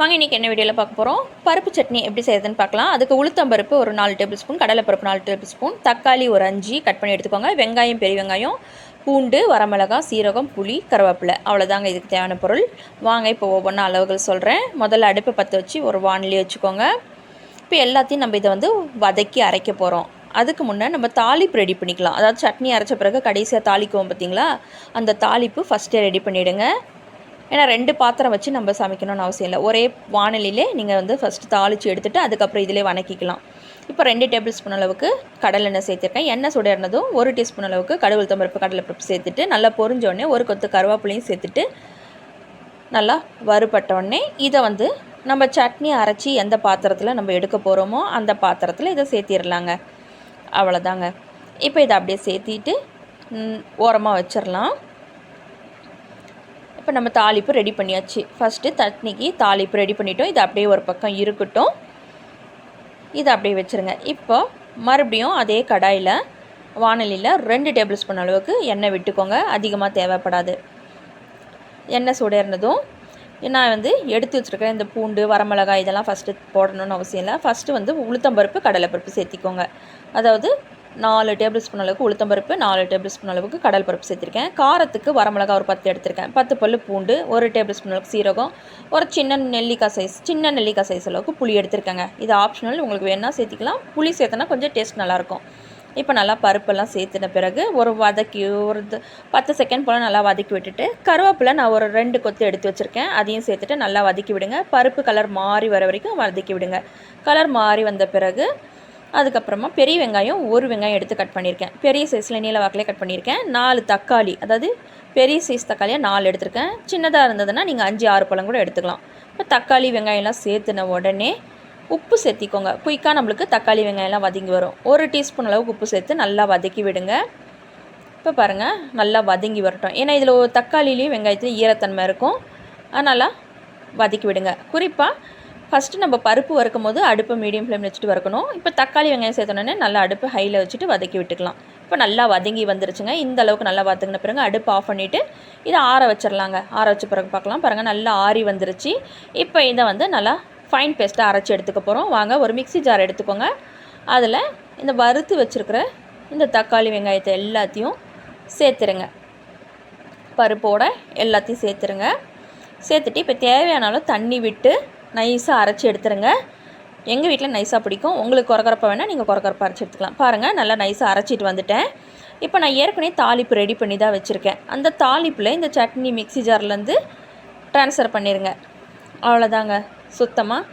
வாங்க இன்றைக்கி என்ன வீடியோவில் பார்க்க போகிறோம் பருப்பு சட்னி எப்படி செய்யறதுன்னு பார்க்கலாம். அதுக்கு உளுத்தம் பருப்பு ஒரு நாலு டேபிள் ஸ்பூன் கடலைப்பருப்பு நாலு டேபிள் ஸ்பூன் தக்காளி ஒரு அஞ்சு கட் பண்ணி எடுத்துக்கோங்க. வெங்காயம் பெரிய வெங்காயம் பூண்டு வரமிளகாய் சீரகம் புளி கருவேப்பிலை. அவ்வளோதாங்க இதுக்கு தேவையான பொருள். வாங்க இப்போ ஒவ்வொன்றா அளவுகள் சொல்கிறேன் முதல்ல அடுப்பை பற்ற வச்சு ஒரு வானிலி வச்சுக்கோங்க. இப்போ எல்லாத்தையும் நம்ம இதை வந்து வதக்கி அரைக்க போகிறோம் அதுக்கு முன்னே நம்ம தாளிப்பு ரெடி பண்ணிக்கலாம். அதாவது சட்னி அரைச்ச பிறகு கடைசியாக தாளிக்குவோம் பார்த்தீங்களா? அந்த தாளிப்பு ஃபஸ்ட்டே ரெடி பண்ணிவிடுங்க ஏன்னா ரெண்டு பாத்திரம் வச்சு நம்ம சமைக்கணும்னு அவசியம் இல்லை. ஒரே வானலிலே நீங்கள் வந்து ஃபஸ்ட்டு தாளித்து எடுத்துகிட்டு அதுக்கப்புறம் இதிலே வணக்கிக்கலாம். இப்போ ரெண்டு டேபிள் ஸ்பூன் அளவுக்கு கடலெண்ணெய் சேர்த்துருக்கேன். எண்ணெய் சுடர்னதும் ஒரு டீஸ்பூன் அளவுக்கு கடவுள் தம்பருப்பு கடலைப்பருப்பு சேர்த்துட்டு நல்லா பொறிஞ்சோடனே ஒரு கொத்து கருவேப்பிலையும் சேர்த்துட்டு நல்லா வறுபட்டோடனே இதை வந்து நம்ம சட்னி அரைச்சி எந்த பாத்திரத்தில் நம்ம எடுக்க போகிறோமோ அந்த பாத்திரத்தில் இதை சேர்த்திடலாங்க அவ்வளோதாங்க இப்போ இதை அப்படியே சேர்த்திட்டு ஓரமாக வச்சிடலாம் இப்போ நம்ம தாளிப்பு ரெடி பண்ணியாச்சு. ஃபஸ்ட்டு தட்னிக்கு தாளிப்பு ரெடி பண்ணிட்டோம். இது அப்படியே ஒரு பக்கம் இருக்கட்டும். இதை அப்படியே வச்சுருங்க. இப்போ மறுபடியும் அதே கடாயில் வானலியில் ரெண்டு டேபிள் ஸ்பூன் அளவுக்கு எண்ணெய் விட்டுக்கோங்க. அதிகமாக தேவைப்படாது. எண்ணெய் சுடர்னதும் நான் வந்து எடுத்து வச்சுருக்கிறேன் இந்த பூண்டு வரமிளகாய் இதெல்லாம் ஃபஸ்ட்டு போடணும்னு அவசியம் இல்லை. ஃபஸ்ட்டு வந்து உளுத்தம்பருப்பு கடலைப்பருப்பு சேர்த்திக்கோங்க. அதாவது நாலு டேபிள் ஸ்பூன் அளவுக்கு உளுத்தம்பருப்பு நாலு டேபிள் ஸ்பூன் அளவுக்கு கடல் பருப்பு சேர்த்துருக்கேன். காரத்துக்கு வரமிளகா ஒரு பத்து எடுத்திருக்கேன். பத்து பல்லு பூண்டு ஒரு டேபிள் ஸ்பூன் அளவுக்கு சீரகம் ஒரு சின்ன நெல்லிக்காய் சைஸ் சின்ன நெல்லிக்காய் சைஸ் அளவுக்கு புளி எடுத்திருக்கேங்க. இது ஆப்ஷனல் உங்களுக்கு வேணால் சேர்த்திக்கலாம். புளி சேர்த்தனா கொஞ்சம் டேஸ்ட் நல்லாயிருக்கும். இப்போ நல்லா பருப்பெல்லாம் சேர்த்துன பிறகு ஒரு வதக்கி ஒரு பத்து செகண்ட் போல் நல்லா வதக்கி விட்டுட்டு கருவேப்பிலை நான் ஒரு ரெண்டு கொத்து எடுத்து வச்சுருக்கேன். அதையும் சேர்த்துட்டு நல்லா வதக்கி விடுங்க. பருப்பு கலர் மாறி வர வரைக்கும் வதக்கி விடுங்க. கலர் மாறி வந்த பிறகு அதுக்கப்புறமா பெரிய வெங்காயம் ஒரு வெங்காயம் எடுத்து கட் பண்ணியிருக்கேன். பெரிய சைஸில் நீல வாக்கிலே கட் பண்ணியிருக்கேன். நாலு தக்காளி அதாவது பெரிய சைஸ் தக்காளியாக நாலு எடுத்திருக்கேன். சின்னதாக இருந்ததுன்னா நீங்கள் அஞ்சு ஆறு பழம் கூட எடுத்துக்கலாம். இப்போ தக்காளி வெங்காயம்லாம் சேர்த்துன உடனே உப்பு சேர்த்திக்கோங்க. குயிக்காக நம்மளுக்கு தக்காளி வெங்காயம்லாம் வதங்கி வரும். ஒரு டீஸ்பூன் அளவுக்கு உப்பு சேர்த்து நல்லா வதக்கி விடுங்க. இப்போ பாருங்கள் நல்லா வதங்கி வரட்டும். ஏன்னா இதில் தக்காளிலையும் வெங்காயத்துலையும் ஈரத்தன்மை இருக்கும். அதனால் வதக்கி விடுங்க. குறிப்பாக ஃபஸ்ட்டு நம்ம பருப்பு வறுக்கும் போது அடுப்பு மீடியம் ஃப்ளேமில் வச்சுட்டு வறுக்கணும். இப்போ தக்காளி வெங்காயம் சேர்த்தோன்னே நல்லா அடுப்பு ஹையில் வச்சுட்டு வதக்கி விட்டுக்கலாம். இப்போ நல்லா வதங்கி வந்துருச்சுங்க. இந்த அளவுக்கு நல்லா வதங்கின பிறகு அடுப்பு ஆஃப் பண்ணிவிட்டு இதை ஆற வச்சிடலாங்க ஆற வச்ச பிறகு பார்க்கலாம். பாருங்கள் நல்லா ஆறி வந்துருச்சு. இப்போ இதை வந்து நல்லா ஃபைன் பேஸ்ட்டாக அரைச்சி எடுத்துக்க போகிறோம் வாங்க ஒரு மிக்சி ஜார் எடுத்துக்கோங்க. அதில் இந்த வறுத்து வச்சுருக்கிற இந்த தக்காளி வெங்காயத்தை எல்லாத்தையும் சேர்த்துருங்க. பருப்போட எல்லாத்தையும் சேர்த்துருங்க. சேர்த்துட்டு இப்போ தேவையான அளவு தண்ணி விட்டு நைஸாக அரைச்சி எடுத்துருங்க. எங்கள் வீட்டில் நைஸாக பிடிக்கும். உங்களுக்கு குறக்குறப்ப வேணால் நீங்கள் குறக்குறப்ப அரைச்சி எடுத்துக்கலாம். பாருங்கள் நல்லா நைஸாக அரைச்சிட்டு வந்துட்டேன். இப்போ நான் ஏற்கனவே தாளிப்பு ரெடி பண்ணி தான் வச்சுருக்கேன். அந்த தாளிப்பில் இந்த சட்னி மிக்சி ஜார்லேருந்து ட்ரான்ஸ்ஃபர் பண்ணிடுங்க அவ்வளோதாங்க சுத்தமாக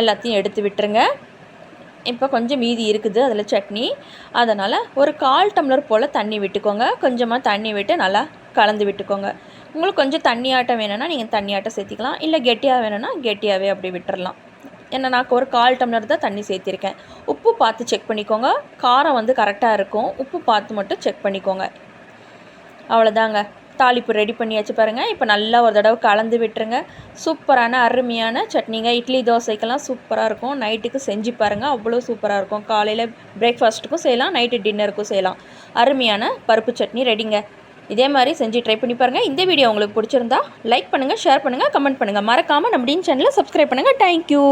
எல்லாத்தையும் எடுத்து விட்டுருங்க. இப்போ கொஞ்சம் மீதி இருக்குது அதில் சட்னி. அதனால் ஒரு கால் டம்ளர் போல் தண்ணி விட்டுக்கோங்க. கொஞ்சமாக தண்ணி விட்டு நல்லா கலந்து விட்டுக்கோங்க. உங்களுக்கு கொஞ்சம் தண்ணியாட்டம் வேணும்னா நீங்கள் தண்ணியாட்டம் சேர்த்திக்கலாம். இல்லை கெட்டியாக வேணும்னா கெட்டியாகவே அப்படி விட்டுறலாம். ஏன்னா நான் ஒரு கால் டம்ளர் தான் தண்ணி சேர்த்திருக்கேன். உப்பு பார்த்து செக் பண்ணிக்கோங்க. காரம் வந்து கரெக்டாக இருக்கும். உப்பு பார்த்து மட்டும் செக் பண்ணிக்கோங்க. அவ்வளோதாங்க தாளிப்பு ரெடி பண்ணியாச்சு பாருங்கள் இப்போ நல்லா ஒரு தடவை கலந்து விட்டுருங்க. சூப்பரான அருமையான சட்னிங்க. இட்லி தோசைக்கெல்லாம் சூப்பராக இருக்கும். நைட்டுக்கு செஞ்சு பாருங்கள் அவ்வளோ சூப்பராக இருக்கும். காலையில் பிரேக்ஃபாஸ்ட்டுக்கும் செய்யலாம். நைட்டு டின்னருக்கும் செய்யலாம். அருமையான பருப்பு சட்னி ரெடிங்க இதே மாதிரி செஞ்சு ட்ரை பண்ணி பாருங்கள் இந்த வீடியோ உங்களுக்கு பிடிச்சிருந்தா லைக் பண்ணுங்கள் ஷேர் பண்ணுங்கள் கமெண்ட் பண்ணுங்கள் மறக்காமல் நம்ம டீன் சேனலை சப்ஸ்கிரைப் பண்ணுங்கள் தேங்க்யூ